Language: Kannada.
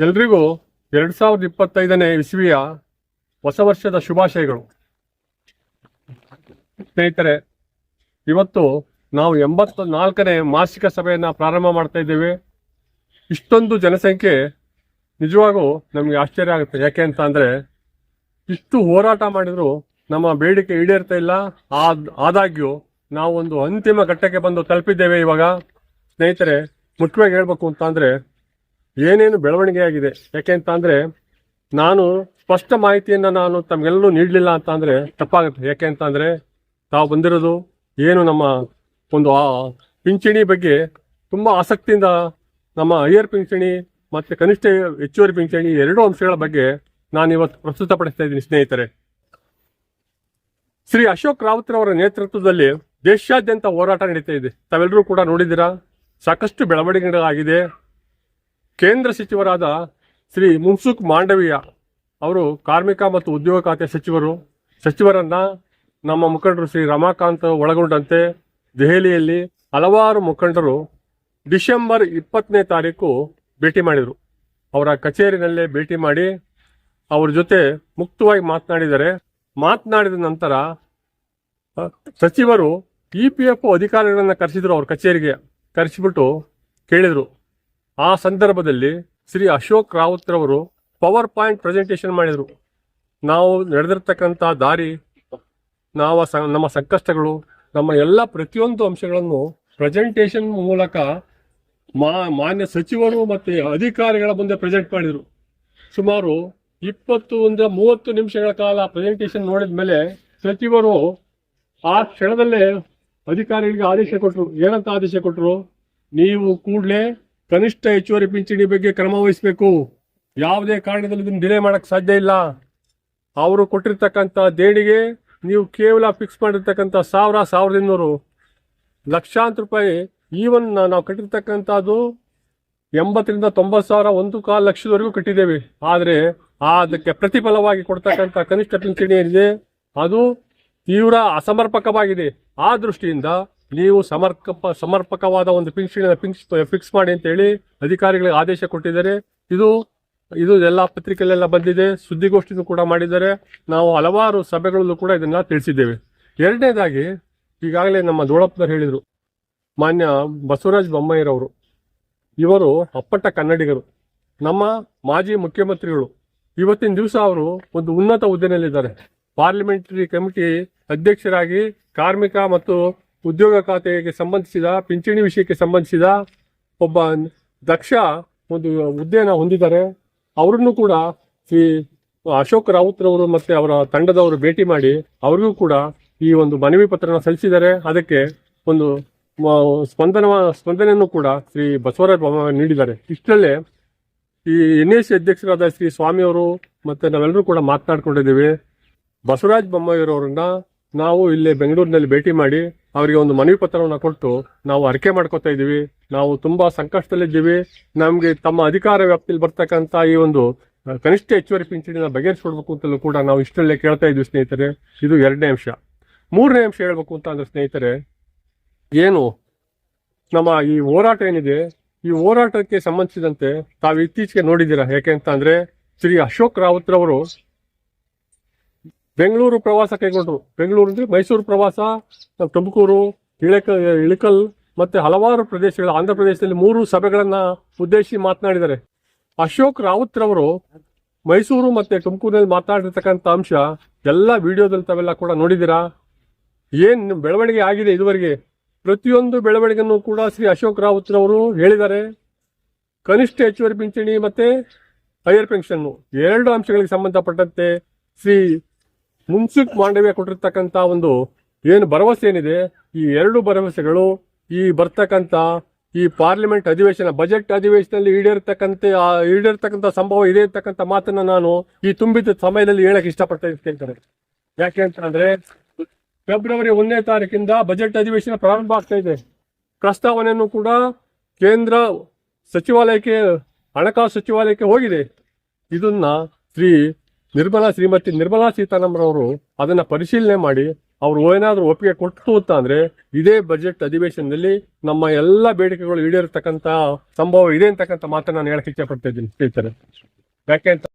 ಎಲ್ರಿಗೂ ಎರಡು ಸಾವಿರದ ಇಪ್ಪತ್ತೈದನೇ ಇಸ್ವಿಯ ಹೊಸ ವರ್ಷದ ಶುಭಾಶಯಗಳು. ಸ್ನೇಹಿತರೆ, ಇವತ್ತು ನಾವು ಎಂಬತ್ತ ನಾಲ್ಕನೇ ಮಾಸಿಕ ಸಭೆಯನ್ನು ಪ್ರಾರಂಭ ಮಾಡ್ತಾ ಇದ್ದೇವೆ. ಇಷ್ಟೊಂದು ಜನಸಂಖ್ಯೆ ನಿಜವಾಗೂ ನಮಗೆ ಆಶ್ಚರ್ಯ ಆಗುತ್ತೆ. ಯಾಕೆ ಅಂತ ಅಂದರೆ, ಇಷ್ಟು ಹೋರಾಟ ಮಾಡಿದರೂ ನಮ್ಮ ಬೇಡಿಕೆ ಈಡೇರ್ತಾ ಇಲ್ಲ. ಆದ, ಆದಾಗ್ಯೂ ನಾವು ಒಂದು ಅಂತಿಮ ಘಟ್ಟಕ್ಕೆ ಬಂದು ತಲುಪಿದ್ದೇವೆ ಇವಾಗ. ಸ್ನೇಹಿತರೆ, ಮುಖ್ಯವಾಗಿ ಹೇಳ್ಬೇಕು ಅಂತ ಅಂದ್ರೆ ಏನೇನು ಬೆಳವಣಿಗೆ ಆಗಿದೆ? ಯಾಕೆ ಅಂತ ಅಂದ್ರೆ ನಾನು ಸ್ಪಷ್ಟ ಮಾಹಿತಿಯನ್ನು ನಾನು ತಮಗೆಲ್ಲೂ ನೀಡಲಿಲ್ಲ ಅಂತ ಅಂದ್ರೆ ತಪ್ಪಾಗುತ್ತೆ. ಯಾಕೆ ಅಂತ ತಾವು ಬಂದಿರೋದು ಏನು ನಮ್ಮ ಒಂದು ಪಿಂಚಣಿ ಬಗ್ಗೆ ತುಂಬಾ ಆಸಕ್ತಿಯಿಂದ ನಮ್ಮ ಹೈಯರ್ ಪಿಂಚಣಿ ಮತ್ತು ಕನಿಷ್ಠ ಹೆಚ್ಚುವರಿ ಪಿಂಚಣಿ ಎರಡೂ ಅಂಶಗಳ ಬಗ್ಗೆ ನಾನು ಇವತ್ತು ಪ್ರಸ್ತುತಪಡಿಸ್ತಾ ಇದ್ದೀನಿ ಸ್ನೇಹಿತರೆ. ಶ್ರೀ ಅಶೋಕ್ ರಾವತ್ರವರ ನೇತೃತ್ವದಲ್ಲಿ ದೇಶಾದ್ಯಂತ ಹೋರಾಟ ನಡೀತಾ ಇದೆ. ತಾವೆಲ್ಲರೂ ಕೂಡ ನೋಡಿದ್ದೀರಾ? ಸಾಕಷ್ಟು ಬೆಳವಣಿಗೆಗಳಾಗಿದೆ. ಕೇಂದ್ರ ಸಚಿವರಾದ ಶ್ರೀ ಮುನ್ಸುಖ್ ಮಾಂಡವೀಯ ಅವರು ಕಾರ್ಮಿಕ ಮತ್ತು ಉದ್ಯೋಗ ಖಾತೆ ಸಚಿವರು, ಸಚಿವರನ್ನ ನಮ್ಮ ಮುಖಂಡರು ಶ್ರೀ ರಮಾಕಾಂತ್ ಒಳಗೊಂಡಂತೆ ದೆಹಲಿಯಲ್ಲಿ ಹಲವಾರು ಮುಖಂಡರು ಡಿಸೆಂಬರ್ ಇಪ್ಪತ್ತನೇ ತಾರೀಕು ಭೇಟಿ ಮಾಡಿದರು. ಅವರ ಕಚೇರಿನಲ್ಲೇ ಭೇಟಿ ಮಾಡಿ ಅವರ ಜೊತೆ ಮುಕ್ತವಾಗಿ ಮಾತನಾಡಿದರೆ. ಮಾತನಾಡಿದ ನಂತರ ಸಚಿವರು ಇ ಪಿ ಎಫ್ ಅಧಿಕಾರಿಗಳನ್ನು ಕರೆಸಿದರು, ಅವ್ರ ಕಚೇರಿಗೆ ಕರೆಸಿಬಿಟ್ಟು ಕೇಳಿದ್ರು. ಆ ಸಂದರ್ಭದಲ್ಲಿ ಶ್ರೀ ಅಶೋಕ್ ರಾವತ್ ರವರು ಪವರ್ ಪಾಯಿಂಟ್ ಪ್ರೆಸೆಂಟೇಷನ್ ಮಾಡಿದರು. ನಾವು ನಡೆದಿರ್ತಕ್ಕಂಥ ದಾರಿ, ನಾವು ನಮ್ಮ ಸಂಕಷ್ಟಗಳು, ನಮ್ಮ ಎಲ್ಲ ಪ್ರತಿಯೊಂದು ಅಂಶಗಳನ್ನು ಪ್ರೆಸೆಂಟೇಷನ್ ಮೂಲಕ ಮಾ, ಮಾನ್ಯ ಸಚಿವರು ಮತ್ತು ಅಧಿಕಾರಿಗಳ ಮುಂದೆ ಪ್ರೆಸೆಂಟ್ ಮಾಡಿದರು. ಸುಮಾರು ಇಪ್ಪತ್ತು ಒಂದು ಮೂವತ್ತು ನಿಮಿಷಗಳ ಕಾಲ ಪ್ರೆಸೆಂಟೇಷನ್ ನೋಡಿದ ಮೇಲೆ ಸಚಿವರು ಆ ಕ್ಷಣದಲ್ಲೇ ಅಧಿಕಾರಿಗಳಿಗೆ ಆದೇಶ ಕೊಟ್ಟರು ಏನಂತ ಆದೇಶ ಕೊಟ್ಟರು ನೀವು ಕೂಡಲೇ ಕನಿಷ್ಠ ಹೆಚ್ಚುವರಿ ಪಿಂಚಣಿ ಬಗ್ಗೆ ಕ್ರಮ ವಹಿಸಬೇಕು. ಯಾವುದೇ ಕಾರಣದಲ್ಲಿ ಇದನ್ನು ಡಿಲೇ ಮಾಡಕ್ ಸಾಧ್ಯ ಇಲ್ಲ. ಅವರು ಕೊಟ್ಟಿರ್ತಕ್ಕಂಥ ದೇಣಿಗೆ ನೀವು ಕೇವಲ ಫಿಕ್ಸ್ ಮಾಡಿರ್ತಕ್ಕಂಥ ಸಾವಿರ, ಸಾವಿರದ ಇನ್ನೂರು ಲಕ್ಷಾಂತರ ರೂಪಾಯಿ ಈವನ್ ನಾವು ಕಟ್ಟಿರ್ತಕ್ಕಂಥದ್ದು ಎಂಬತ್ತರಿಂದ ತೊಂಬತ್ತು ಸಾವಿರ ಒಂದು ಕಾಲು ಲಕ್ಷದವರೆಗೂ ಕಟ್ಟಿದ್ದೇವೆ. ಆದರೆ ಅದಕ್ಕೆ ಪ್ರತಿಫಲವಾಗಿ ಕೊಡ್ತಕ್ಕಂಥ ಕನಿಷ್ಠ ಪಿಂಚಣಿ ಏನಿದೆ? ಅದು ತೀವ್ರ ಅಸಮರ್ಪಕವಾಗಿದೆ. ಆ ದೃಷ್ಟಿಯಿಂದ ನೀವು ಸಮರ್ಪಕ ಸಮರ್ಪಕವಾದ ಒಂದು ಪಿಂಕ್ಷಣ ಪಿಂಕ್ಸ್ ಫಿಕ್ಸ್ ಮಾಡಿ ಅಂತ ಹೇಳಿ ಅಧಿಕಾರಿಗಳಿಗೆ ಆದೇಶ ಕೊಟ್ಟಿದ್ದಾರೆ. ಇದು ಇದು ಎಲ್ಲ ಪತ್ರಿಕೆಯಲ್ಲೆಲ್ಲ ಬಂದಿದೆ. ಸುದ್ದಿಗೋಷ್ಠಿನೂ ಕೂಡ ಮಾಡಿದ್ದಾರೆ. ನಾವು ಹಲವಾರು ಸಭೆಗಳಲ್ಲೂ ಕೂಡ ಇದನ್ನು ತಿಳಿಸಿದ್ದೇವೆ. ಎರಡನೇದಾಗಿ, ಈಗಾಗಲೇ ನಮ್ಮ ದೋಳಪ್ಪನವ್ರು ಹೇಳಿದರು. ಮಾನ್ಯ ಬಸವರಾಜ ಬೊಮ್ಮಯ್ಯರವರು ಇವರು ಅಪ್ಪಟ್ಟ ಕನ್ನಡಿಗರು. ನಮ್ಮ ಮಾಜಿ ಮುಖ್ಯಮಂತ್ರಿಗಳು. ಇವತ್ತಿನ ದಿವಸ ಅವರು ಒಂದು ಉನ್ನತ ಹುದ್ದೆಯಲ್ಲಿದ್ದಾರೆ. ಪಾರ್ಲಿಮೆಂಟರಿ ಕಮಿಟಿ ಅಧ್ಯಕ್ಷರಾಗಿ ಕಾರ್ಮಿಕ ಮತ್ತು ಉದ್ಯೋಗ ಖಾತೆಗೆ ಸಂಬಂಧಿಸಿದ, ಪಿಂಚಣಿ ವಿಷಯಕ್ಕೆ ಸಂಬಂಧಿಸಿದ ಒಬ್ಬ ದಕ್ಷ ಒಂದು ಹುದ್ದೆಯನ್ನು ಹೊಂದಿದ್ದಾರೆ. ಅವರನ್ನು ಕೂಡ ಶ್ರೀ ಅಶೋಕ್ ರಾವುತ್ ರವರು ಮತ್ತೆ ಅವರ ತಂಡದವರು ಭೇಟಿ ಮಾಡಿ ಅವರಿಗೂ ಕೂಡ ಈ ಒಂದು ಮನವಿ ಪತ್ರನ ಸಲ್ಲಿಸಿದ್ದಾರೆ. ಅದಕ್ಕೆ ಒಂದು ಸ್ಪಂದನ ಸ್ಪಂದನೆಯನ್ನು ಕೂಡ ಶ್ರೀ ಬಸವರಾಜ ಬೊಮ್ಮ ನೀಡಿದ್ದಾರೆ. ಇಷ್ಟರಲ್ಲೇ ಈ ಎನ್ ಎಸ್ ಅಧ್ಯಕ್ಷರಾದ ಶ್ರೀ ಸ್ವಾಮಿ ಅವರು ಮತ್ತೆ ನಾವೆಲ್ಲರೂ ಕೂಡ ಮಾತನಾಡ್ಕೊಂಡಿದ್ದೀವಿ. ಬಸವರಾಜ ಬೊಮ್ಮಾಯಿರವರನ್ನ ನಾವು ಇಲ್ಲೇ ಬೆಂಗಳೂರಿನಲ್ಲಿ ಭೇಟಿ ಮಾಡಿ ಅವರಿಗೆ ಒಂದು ಮನವಿ ಪತ್ರವನ್ನು ಕೊಟ್ಟು ನಾವು ಅರಿಕೆ ಮಾಡ್ಕೋತಾ ಇದ್ದೀವಿ. ನಾವು ತುಂಬಾ ಸಂಕಷ್ಟದಲ್ಲಿದ್ದೀವಿ ನಮಗೆ ತಮ್ಮ ಅಧಿಕಾರ ವ್ಯಾಪ್ತಿಯಲ್ಲಿ ಬರ್ತಕ್ಕಂಥ ಈ ಒಂದು ಕನಿಷ್ಠ ಹೆಚ್ಚುವರಿ ಪಿಂಚಣಿನ ಬಗೆಹರಿಸ್ಕೊಡ್ಬೇಕು ಅಂತಲೂ ಕೂಡ ನಾವು ಇಷ್ಟರಲ್ಲೇ ಕೇಳ್ತಾ ಇದ್ವಿ ಸ್ನೇಹಿತರೆ. ಇದು ಎರಡನೇ ಅಂಶ. ಮೂರನೇ ಅಂಶ ಹೇಳ್ಬೇಕು ಅಂತ ಅಂದ್ರೆ ಸ್ನೇಹಿತರೆ, ಏನು? ನಮ್ಮ ಈ ಹೋರಾಟ ಏನಿದೆ? ಈ ಹೋರಾಟಕ್ಕೆ ಸಂಬಂಧಿಸಿದಂತೆ ತಾವು ಇತ್ತೀಚೆಗೆ ನೋಡಿದ್ದೀರಾ? ಯಾಕೆ ಅಂತ ಶ್ರೀ ಅಶೋಕ್ ರಾವತ್ ರವರು ಬೆಂಗಳೂರು ಪ್ರವಾಸ ಕೈಗೊಂಡರು. ಬೆಂಗಳೂರು ಅಂದರೆ ಮೈಸೂರು ಪ್ರವಾಸ ತುಮಕೂರು, ಇಳಕ, ಇಳಕಲ್ ಮತ್ತು ಹಲವಾರು ಪ್ರದೇಶಗಳು ಆಂಧ್ರ ಪ್ರದೇಶದಲ್ಲಿ ಮೂರು ಸಭೆಗಳನ್ನು ಉದ್ದೇಶಿಸಿ ಮಾತನಾಡಿದ್ದಾರೆ. ಅಶೋಕ್ ರಾವತ್ ರವರು ಮೈಸೂರು ಮತ್ತು ತುಮಕೂರಿನಲ್ಲಿ ಮಾತನಾಡಿರ್ತಕ್ಕಂಥ ಅಂಶ, ಎಲ್ಲ ವಿಡಿಯೋದಲ್ಲಿ ತಾವೆಲ್ಲ ಕೂಡ ನೋಡಿದ್ದೀರಾ? ಏನು ಬೆಳವಣಿಗೆ ಆಗಿದೆ ಇದುವರೆಗೆ? ಪ್ರತಿಯೊಂದು ಬೆಳವಣಿಗೆಯನ್ನು ಕೂಡ ಶ್ರೀ ಅಶೋಕ್ ರಾವತ್ ರವರು ಹೇಳಿದ್ದಾರೆ. ಕನಿಷ್ಠ ಹೆಚ್ಚುವರಿ ಪಿಂಚಣಿ ಮತ್ತು ಹೈಯರ್ ಪೆನ್ಷನ್ನು ಎರಡು ಅಂಶಗಳಿಗೆ ಸಂಬಂಧಪಟ್ಟಂತೆ ಶ್ರೀ ಮುನ್ಸುಖ್ ಮಾಂಡವ್ಯ ಕೊಟ್ಟಿರ್ತಕ್ಕಂಥ ಒಂದು ಏನು ಭರವಸೆ ಏನಿದೆ? ಈ ಎರಡು ಭರವಸೆಗಳು, ಈ ಬರ್ತಕ್ಕಂಥ ಈ ಪಾರ್ಲಿಮೆಂಟ್ ಅಧಿವೇಶನ, ಬಜೆಟ್ ಅಧಿವೇಶನದಲ್ಲಿ ಈಡೇರ್ತಕ್ಕಂತೆ ಈಡೇರ್ತಕ್ಕಂಥ ಸಂಭವ ಇದೆ ಇರ್ತಕ್ಕಂಥ ಮಾತನ್ನ ನಾನು ಈ ತುಂಬಿದ ಸಮಯದಲ್ಲಿ ಹೇಳಕ್ ಇಷ್ಟಪಡ್ತಾ ಇರ್ತೇನೆ ಯಾಕೆ ಅಂತ ಅಂದ್ರೆ ಫೆಬ್ರವರಿ ಒಂದನೇ ತಾರೀಕಿಂದ ಬಜೆಟ್ ಅಧಿವೇಶನ ಪ್ರಾರಂಭ ಆಗ್ತಾ ಇದೆ. ಪ್ರಸ್ತಾವನೆಯನ್ನು ಕೂಡ ಕೇಂದ್ರ ಸಚಿವಾಲಯಕ್ಕೆ, ಹಣಕಾಸು ಸಚಿವಾಲಯಕ್ಕೆ ಹೋಗಿದೆ. ಇದನ್ನ ಶ್ರೀ ನಿರ್ಮಲಾ ಶ್ರೀಮತಿ ನಿರ್ಮಲಾ ಸೀತಾರಾಮನ್ ಅದನ್ನ ಪರಿಶೀಲನೆ ಮಾಡಿ ಅವರು ಏನಾದರೂ ಒಪ್ಪಿಗೆ ಕೊಟ್ಟು ಅಂತ ಅಂದ್ರೆ ಇದೇ ಬಜೆಟ್ ಅಧಿವೇಶನದಲ್ಲಿ ನಮ್ಮ ಎಲ್ಲ ಬೇಡಿಕೆಗಳು ಈಡೇರತಕ್ಕಂತ ಸಂಭವ ಇದೆ ಅಂತಕ್ಕಂಥ ಮಾತನ್ನ ನಾನು ಹೇಳಕ್ ಇಚ್ಛೆ ಪಡ್ತಾ ಇದ್ದೀನಿ ಸ್ನೇಹಿತರೆ. ಯಾಕೆ ಅಂತ